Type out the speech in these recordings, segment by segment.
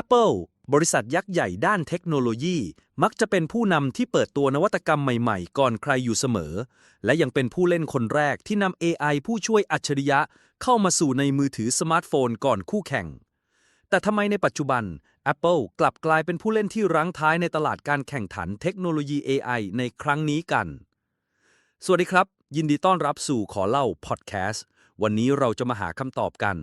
Apple บริษัทยักษ์ใหญ่ด้านเทคโนโลยี มักจะเป็นผู้นำที่เปิดตัวนวัตกรรมใหม่ๆ ก่อนใครอยู่เสมอ และยังเป็นผู้เล่นคนแรกที่นำ AI ผู้ช่วยอัจฉริยะ เข้ามาสู่ในมือถือสมาร์ทโฟนก่อนคู่แข่ง แต่ทำไมในปัจจุบัน Apple กลับกลายเป็นผู้เล่นที่รั้งท้ายในตลาดการแข่งขันเทคโนโลยี AI ในครั้งนี้กัน สวัสดีครับ ยินดีต้อนรับสู่ขอเล่าพอดแคสต์วันนี้เราจะมาหาคำตอบกัน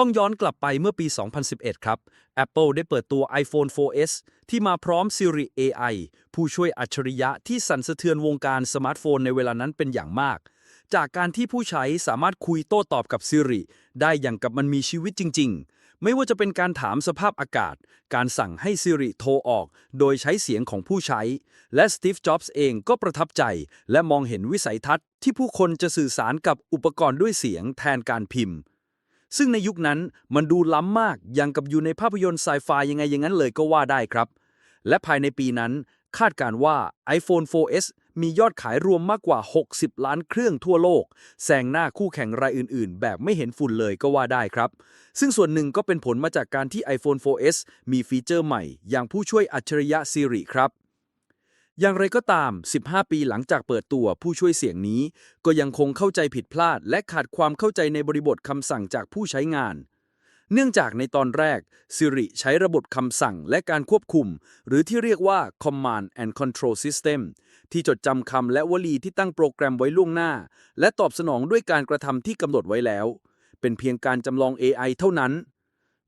ต้องย้อนกลับไปเมื่อปี 2011 ครับ Apple ได้เปิดตัว iPhone 4S ที่มาพร้อม Siri AI ผู้ช่วยอัจฉริยะที่สั่นสะเทือนวงการสมาร์ทโฟนในเวลานั้นเป็นอย่างมาก จากการที่ผู้ใช้สามารถคุยโต้ตอบกับ Siri ได้อย่างกับมันมีชีวิตจริง ๆ ไม่ว่าจะเป็นการถามสภาพอากาศ การสั่งให้ Siri โทรออก โดยใช้เสียงของผู้ใช้ และ Steve Jobs เองก็ประทับใจ และมองเห็นวิสัยทัศน์ที่ผู้คนจะสื่อสารกับอุปกรณ์ด้วยเสียงแทนการพิมพ์ ซึ่งในยุคนั้นมันดูล้ำมากยังกับอยู่ในภาพยนตร์ไซไฟยังไงอย่างนั้นเลยก็ว่าได้ครับ และภายในปีนั้น คาดการว่า iPhone 4S มียอดขายรวมมากกว่า 60 ล้านเครื่องทั่วโลกแซงหน้าคู่แข่งรายอื่น ๆ แบบไม่เห็นฝุ่นเลยก็ว่าได้ครับ ซึ่งส่วนหนึ่งก็เป็นผลมาจากการที่ iPhone 4S มีฟีเจอร์ใหม่ อย่างผู้ช่วยอัจฉริยะ Siri ครับ อย่างไรก็ตาม 15 ปีหลังจากเปิดตัวผู้ช่วยเสียงนี้ ก็ยังคงเข้าใจผิดพลาด และขาดความเข้าใจในบริบทคำสั่งจากผู้ใช้งาน เนื่องจากในตอนแรก Siri ใช้ระบบคำสั่งและการควบคุม หรือที่เรียกว่า Command and Control System ที่จดจำคำและวลีที่ตั้งโปรแกรมไว้ล่วงหน้า และตอบสนองด้วยการกระทำที่กำหนดไว้แล้ว เป็นเพียงการจำลอง AI เท่านั้น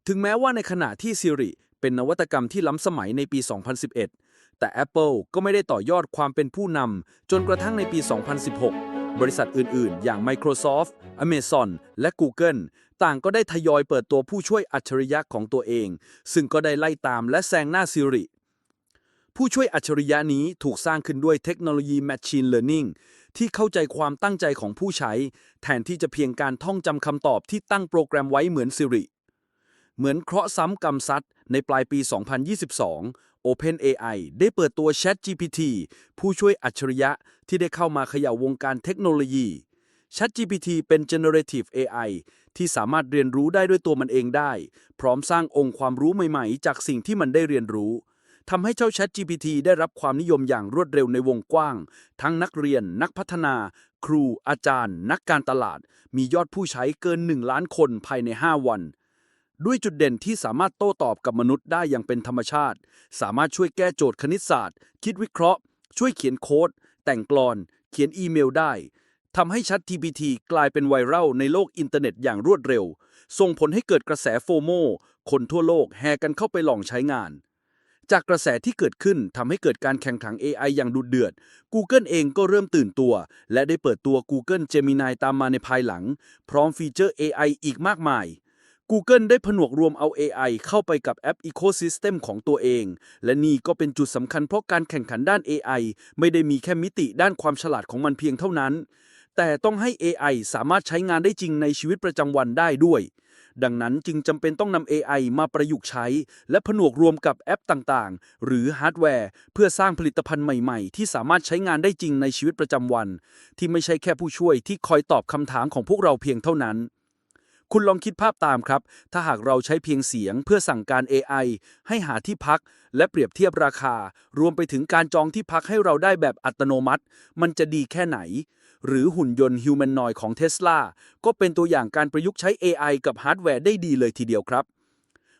ถึงแม้ว่าในขณะที่ Siri เป็นนวัตกรรมที่ล้ำสมัยในปี 2011 แต่ Apple ก็ไม่ได้ต่อยอดความเป็นผู้นำจนกระทั่งในปี 2016 บริษัทอื่น ๆ อย่าง Microsoft Amazon และ Google ต่างก็ได้ทยอยเปิดตัวผู้ช่วยอัจฉริยะของตัวเอง ซึ่งก็ได้ไล่ตามและแซงหน้า Siri ผู้ช่วยอัจฉริยะนี้ถูกสร้างขึ้นด้วยเทคโนโลยี Machine Learning ที่เข้าใจความตั้งใจของผู้ใช้ แทนที่จะเพียงการท่องจำคำตอบที่ตั้งโปรแกรมไว้เหมือน Siri เหมือนเคราะห์ซ้ำกรรมซัดในปลายปี 2022 OpenAI ได้เปิดตัว ChatGPT ผู้ช่วยอัจฉริยะที่ได้เข้ามาเขย่าวงการเทคโนโลยี ChatGPT เป็น generative AI ที่สามารถเรียนรู้ได้ด้วยตัวมันเองได้ พร้อมสร้างองค์ความรู้ใหม่ๆ จากสิ่งที่มันได้เรียนรู้ทำให้เจ้า ChatGPT ได้รับความนิยมอย่างรวดเร็วในวงกว้าง ทั้งนักเรียน นักพัฒนา ครู อาจารย์ นักการตลาด มียอดผู้ใช้เกิน 1 ล้านคนภายใน 5 วัน ด้วยจุดเด่นที่สามารถโต้ตอบกับมนุษย์ได้อย่างเป็นธรรมชาติ สามารถช่วยแก้โจทย์คณิตศาสตร์ คิดวิเคราะห์ ช่วยเขียนโค้ด แต่งกลอน เขียนอีเมลได้ทำให้ ChatGPT กลายเป็นไวรัลในโลกอินเทอร์เน็ตอย่างรวดเร็ว ส่งผลให้เกิดกระแสโฟโมคนทั่วโลกแห่กันเข้าไปลองใช้งาน จากกระแสที่เกิดขึ้นทำให้เกิดการแข่งขัน AI อย่างดุเดือด Google เองก็เริ่มตื่นตัว และได้เปิดตัว Google Gemini ตามมาในภายหลัง พร้อมฟีเจอร์ AI อีกมากมาย Google ได้ผนวกรวมเอา AI เข้าไปกับแอป Ecosystem ของตัวเอง และนี่ก็เป็นจุดสำคัญเพราะการแข่งขันด้าน AI ไม่ได้มีแค่มิติด้านความฉลาดของมันเพียงเท่านั้น แต่ต้องให้ AI สามารถใช้งานได้จริงในชีวิตประจำวันได้ด้วย ดังนั้นจึงจำเป็นต้องนำ AI มาประยุกต์ใช้ และผนวกรวมกับแอปต่างๆ หรือฮาร์ดแวร์ เพื่อสร้างผลิตภัณฑ์ใหม่ๆ ที่สามารถใช้งานได้จริงในชีวิตประจำวัน ที่ไม่ใช่แค่ผู้ช่วยที่คอยตอบคำถามของพวกเราเพียงเท่านั้น คุณลองคิดภาพตามครับ ถ้าหากเราใช้เพียงเสียงเพื่อสั่งการ AI ให้หาที่พัก และเปรียบเทียบราคา รวมไปถึงการจองที่พักให้เราได้แบบอัตโนมัติ มันจะดีแค่ไหน หรือหุ่นยนต์ฮิวแมนนอยของเท sla ก็เป็นตัวอย่างการประยุกต์ใช้ AI กับฮาร์ดแวร์ได้ดีเลยทีเดียวครับ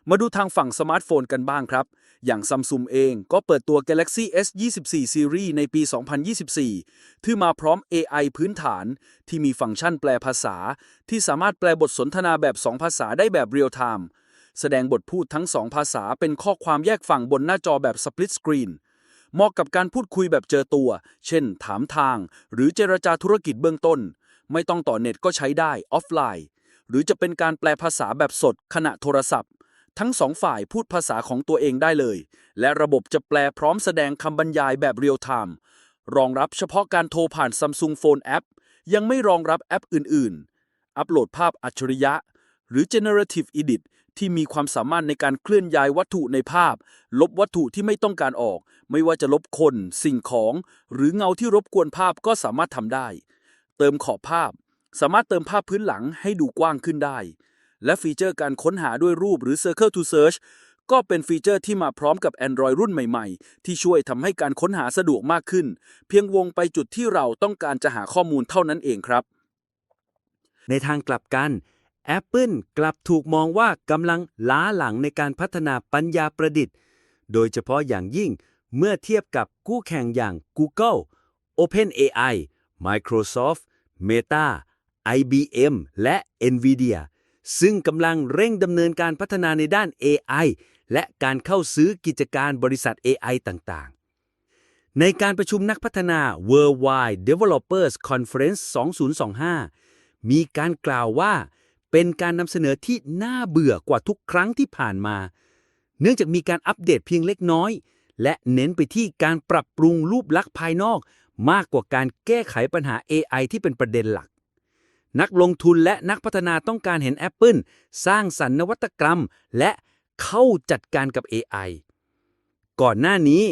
มาดูทางฝั่งสมาร์ทโฟนกันบ้างครับ อย่างซัมซุงเองก็เปิดตัว Galaxy S24 Series ในปี 2024 ที่มาพร้อม AI พื้นฐาน ที่มีฟังก์ชันแปลภาษา ที่สามารถแปลบทสนทนาแบบ 2 ภาษาได้แบบเรียลไทม์แสดงบทพูดทั้ง 2 ภาษาเป็นข้อความแยกฝั่งบนหน้าจอแบบ Split Screen เหมาะกับการพูดคุยแบบเจอตัว เช่น ถามทาง หรือเจรจาธุรกิจเบื้องต้น ไม่ต้องต่อเน็ตก็ใช้ได้ออฟไลน์ หรือจะเป็นการแปลภาษาแบบสดขณะโทรศัพท์ ทั้งสองฝ่ายพูดภาษาของตัวเองได้เลย และระบบจะแปลพร้อมแสดงคำบรรยายแบบเรียลไทม์รองรับเฉพาะการโทรผ่าน Samsung Phone App ยังไม่รองรับแอปอื่น ๆ อัปโหลดภาพอัจฉริยะ หรือ Generative Edit ที่มีความสามารถในการเคลื่อนย้ายวัตถุในภาพ ลบวัตถุที่ไม่ต้องการออก ไม่ว่าจะลบคน สิ่งของ หรือเงาที่รบกวนภาพก็สามารถทำได้ เติมขอบภาพ สามารถเติมภาพพื้นหลังให้ดูกว้างขึ้นได้ และฟีเจอร์การค้นหาด้วยรูปหรือ Circle to Search ก็เป็นฟีเจอร์ที่มาพร้อมกับ Android รุ่นใหม่ๆ ที่ช่วยทำให้การค้นหาสะดวกมากขึ้น เพียงวงไปจุดที่เราต้องการจะหาข้อมูลเท่านั้นเองครับ ในทางกลับกัน Apple กลับถูกมองว่ากำลังล้าหลังในการพัฒนาปัญญาประดิษฐ์ โดยเฉพาะอย่างยิ่งเมื่อเทียบกับคู่แข่งอย่าง Google OpenAI Microsoft Meta IBM และ Nvidia ซึ่งกำลังเร่งดำเนินการพัฒนาในด้าน AI และการเข้าซื้อกิจการบริษัท AI ต่างๆ ในการประชุมนักพัฒนา Worldwide Developers Conference 2025 มีการกล่าวว่า เป็นการนำเสนอที่น่าเบื่อกว่าทุกครั้งที่ผ่านมา เนื่องจากมีการอัปเดตเพียงเล็กน้อย และเน้นไปที่การปรับปรุงรูปลักษณ์ภายนอก มากกว่าการแก้ไขปัญหา AI ที่เป็นประเด็นหลัก นักลงทุนและนักพัฒนาต้องการเห็น Apple สร้างสรรค์นวัตกรรม และเข้าจัดการกับ AI ก่อนหน้านี้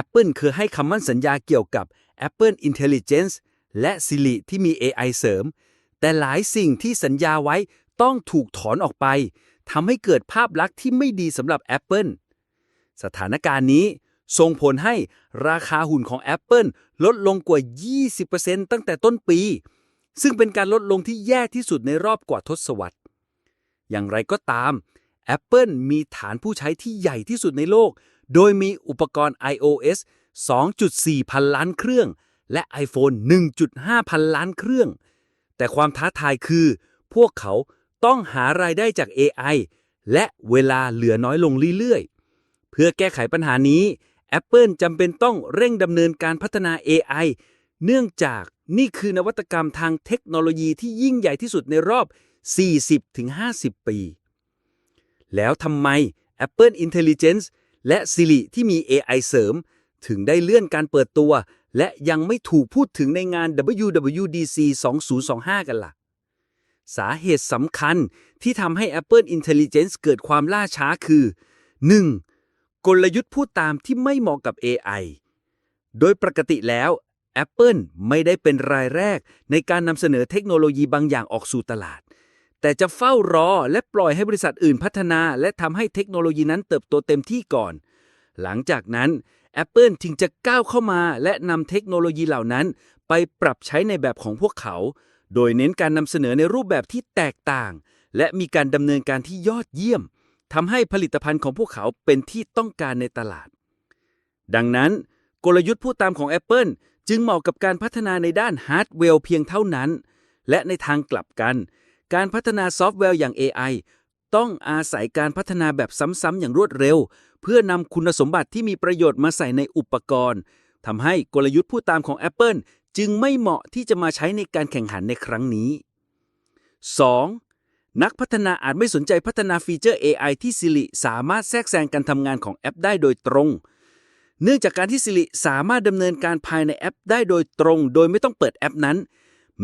Apple เคยให้คำมั่นสัญญาเกี่ยวกับ Apple Intelligence และ Siri ที่มี AI เสริม แต่หลายสิ่งที่สัญญาไว้ต้องถูกถอนออกไปทำให้เกิดภาพลักษณ์ที่ไม่ดีสำหรับ Apple สถานการณ์นี้ส่งผลให้ราคาหุ้นของ Apple ลดลงกว่า 20%ตั้งแต่ต้นปี ซึ่งเป็นการลดลงที่แย่ที่สุดในรอบกว่าทศวรรษ อย่างไรก็ตาม Apple มีฐานผู้ใช้ที่ใหญ่ที่สุดในโลก โดยมีอุปกรณ์ iOS 2.4 พันล้านเครื่อง และ iPhone 1.5 พันล้านเครื่อง แต่ความท้าทายคือ พวกเขาต้องหารายได้จาก AI และเวลาเหลือน้อยลงเรื่อยๆ เพื่อแก้ไขปัญหานี้ Apple จำเป็นต้องเร่งดำเนินการพัฒนา AI เนื่องจากนี่คือนวัตกรรมทางเทคโนโลยีที่ยิ่งใหญ่ที่สุดในรอบ 40-50 ปี แล้วทำไม Apple Intelligence และ Siri ที่มี AI เสริม ถึงได้เลื่อนการเปิดตัว และยังไม่ถูกพูดถึงในงาน WWDC 2025 กันล่ะ สาเหตุสำคัญที่ทำให้ Apple Intelligence เกิดความล่าช้าคือ 1. กลยุทธ์พูดตามที่ไม่เหมาะกับ AI โดยปกติแล้ว Apple ไม่ได้เป็นรายแรกในการนำเสนอเทคโนโลยีบางอย่างออกสู่ตลาด แต่จะเฝ้ารอและปล่อยให้บริษัทอื่นพัฒนา และทำให้เทคโนโลยีนั้นเติบโตเต็มที่ก่อน หลังจากนั้น Apple ถึงจะก้าวเข้ามาและนำเทคโนโลยีเหล่านั้น ไปปรับใช้ในแบบของพวกเขา โดยเน้นการนำเสนอในรูปแบบที่แตกต่าง และมีการดำเนินการที่ยอดเยี่ยมทำให้ผลิตภัณฑ์ของพวกเขาเป็นที่ต้องการในตลาด ดังนั้น กลยุทธ์ผู้ตามของ Apple จึงเหมาะกับการพัฒนาในด้านฮาร์ดแวร์เพียงเท่านั้น และในทางกลับกัน การพัฒนาซอฟต์แวร์อย่าง AI ต้องอาศัยการพัฒนาแบบซ้ำๆอย่างรวดเร็ว เพื่อนำคุณสมบัติที่มีประโยชน์มาใส่ในอุปกรณ์ทำให้กลยุทธ์ผู้ตามของ Apple จึงไม่เหมาะที่จะมาใช้ในการแข่งขันในครั้งนี้ 2. นักพัฒนาอาจไม่สนใจพัฒนาฟีเจอร์ AI ที่ Siri สามารถแทรกแซงการทำงานของแอปได้โดยตรง เนื่องจากการที่ Siri สามารถดำเนินการภายในแอปได้โดยตรง โดยไม่ต้องเปิดแอปนั้น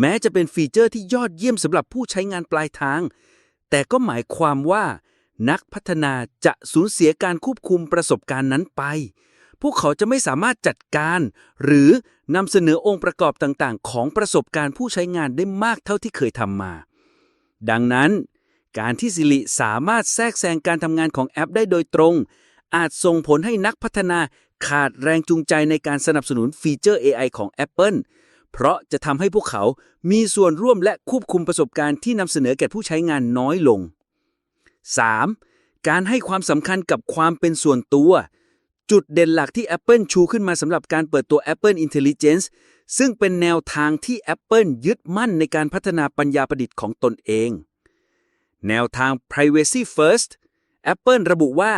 แม้จะเป็นฟีเจอร์ที่ยอดเยี่ยมสำหรับผู้ใช้งานปลายทาง แต่ก็หมายความว่า นักพัฒนาจะสูญเสียการควบคุมประสบการณ์นั้นไป พวกเขาจะไม่สามารถจัดการ หรือนำเสนอองค์ประกอบต่างๆ ของประสบการณ์ผู้ใช้งานได้มากเท่าที่เคยทำมา ดังนั้น การที่สิริสามารถแทรกแซงการทำงานของแอปได้โดยตรงอาจส่งผลให้นักพัฒนา ขาดแรงจูงใจในการสนับสนุนฟีเจอร์ AI ของ Apple เพราะจะทำให้พวกเขามีส่วนร่วมและควบคุมประสบการณ์ที่นำเสนอแก่ผู้ใช้งานน้อยลง 3. การให้ความสำคัญกับความเป็นส่วนตัว จุดเด่นหลักที่ Apple ชูขึ้นมาสำหรับการเปิดตัว Apple Intelligence ซึ่งเป็นแนวทางที่ Apple ยึดมั่นในการพัฒนาปัญญาประดิษฐ์ของตนเอง แนวทาง Privacy First Apple ระบุว่า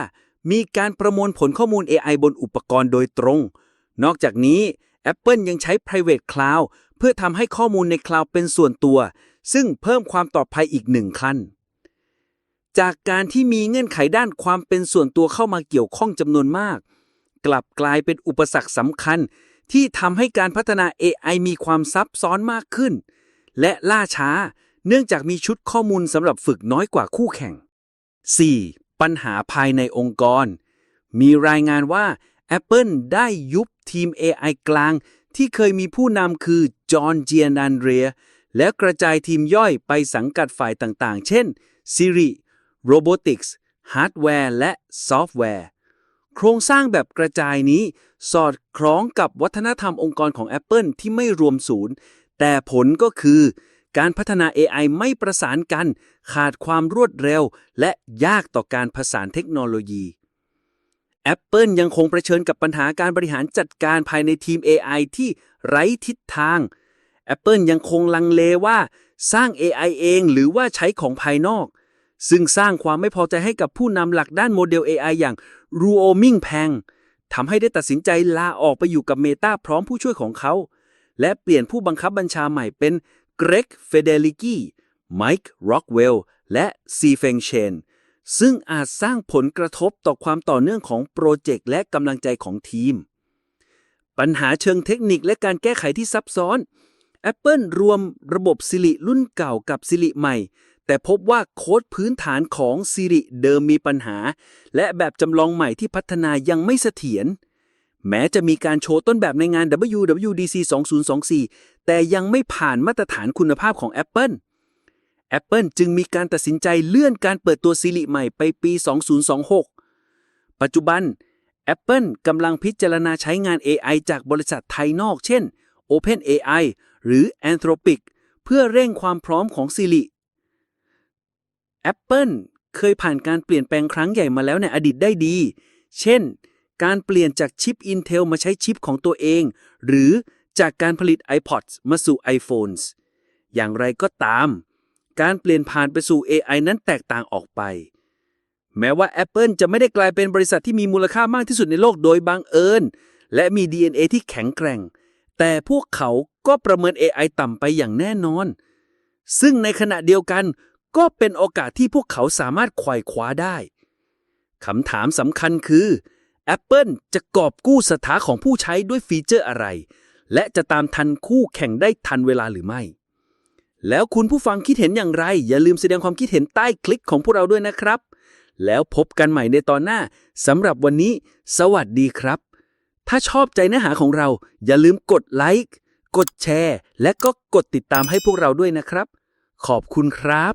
มีการประมวลผลข้อมูล AI บนอุปกรณ์โดยตรง นอกจากนี้ Apple ยังใช้ Private Cloud เพื่อทำให้ข้อมูลในคลาวด์เป็นส่วนตัว ซึ่งเพิ่มความปลอดภัยอีกหนึ่งขั้น จากการที่มีเงื่อนไขด้านความเป็นส่วนตัวเข้ามาเกี่ยวข้องจำนวนมาก กลับกลายเป็นอุปสรรคสำคัญ ที่ทำให้การพัฒนา AI มีความซับซ้อนมากขึ้น และล่าช้า เนื่องจากมีชุดข้อมูลสำหรับฝึกน้อยกว่าคู่แข่ง 4. ปัญหาภายในองค์กร มีรายงานว่า Apple ได้ยุบทีม AI กลาง ที่เคยมีผู้นำคือจอห์นเจียนันเรียแล้วกระจายทีมย่อยไปสังกัดฝ่ายต่างๆ เช่น Siri Robotics Hardware และ Software โครงสร้างแบบกระจายนี้ สอดคล้องกับวัฒนธรรมองค์กรของ Apple ที่ไม่รวมศูนย์ แต่ผลก็คือ การพัฒนา AI ไม่ประสานกัน ขาดความรวดเร็ว และยากต่อการผสานเทคโนโลยี Apple ยังคงเผชิญกับปัญหาการบริหารจัดการภายในทีม AI ที่ไร้ทิศทาง Apple ยังคงลังเลว่า สร้าง AI เองหรือว่าใช้ของภายนอก ซึ่งสร้างความไม่พอใจให้กับผู้นำหลักด้านโมเดล AI อย่าง Ruo Ming Peng ทำให้ได้ตัดสินใจลาออกไปอยู่กับ Meta พร้อมผู้ช่วยของเขา และเปลี่ยนผู้บังคับบัญชาใหม่เป็น Greg Federici Mike Rockwell และ C Feng Chen ซึ่งอาจสร้างผลกระทบต่อความต่อเนื่องของโปรเจกต์และกำลังใจของทีม ปัญหาเชิงเทคนิคและการแก้ไขที่ซับซ้อน Apple รวมระบบ Siri รุ่นเก่ากับ Siri ใหม่ แต่พบว่าโค้ดพื้นฐานของ Siri เดิมมีปัญหา และแบบจำลองใหม่ที่พัฒนายังไม่เสถียรแม้จะมีการโชว์ต้นแบบในงาน WWDC 2024 แต่ยังไม่ผ่านมาตรฐานคุณภาพของ Apple Apple จึงมีการตัดสินใจเลื่อนการเปิดตัว Siri ใหม่ไปปี 2026 ปัจจุบัน Apple กำลังพิจารณาใช้งาน AI จากบริษัทไทยนอก เช่น OpenAI หรือ Anthropic เพื่อเร่งความพร้อมของ Siri Apple เคยผ่านการเปลี่ยนแปลงครั้งใหญ่มาแล้วในอดีตได้ดี เช่น การเปลี่ยนจากชิป Intel มาใช้ชิปของตัวเอง หรือ จากการผลิต iPods มาสู่ iPhones อย่างไรก็ตาม การเปลี่ยนผ่านไปสู่ AI นั้นแตกต่างออกไป แม้ว่า Apple จะไม่ได้กลายเป็นบริษัทที่มีมูลค่ามากที่สุดในโลกโดยบังเอิญ และมี DNA ที่แข็งแกร่ง แต่พวกเขาก็ประเมิน AI ต่ำไปอย่างแน่นอน ซึ่งในขณะเดียวกันก็เป็นโอกาสที่พวกเขาสามารถไขว่คว้าได้ คำถามสำคัญคือ Apple จะกอบกู้ศรัทธาของผู้ใช้ด้วยฟีเจอร์อะไร และจะตามทันคู่แข่งได้ทันเวลาหรือไม่ แล้วคุณผู้ฟังคิดเห็นอย่างไร อย่าลืมแสดงความคิดเห็นใต้คลิปของพวกเราด้วยนะครับ แล้วพบกันใหม่ในตอนหน้าสำหรับวันนี้ สวัสดีครับ ถ้าชอบใจเนื้อหาของเรา อย่าลืมกดไลค์กดแชร์ และก็กดติดตามให้พวกเราด้วยนะครับ ขอบคุณครับ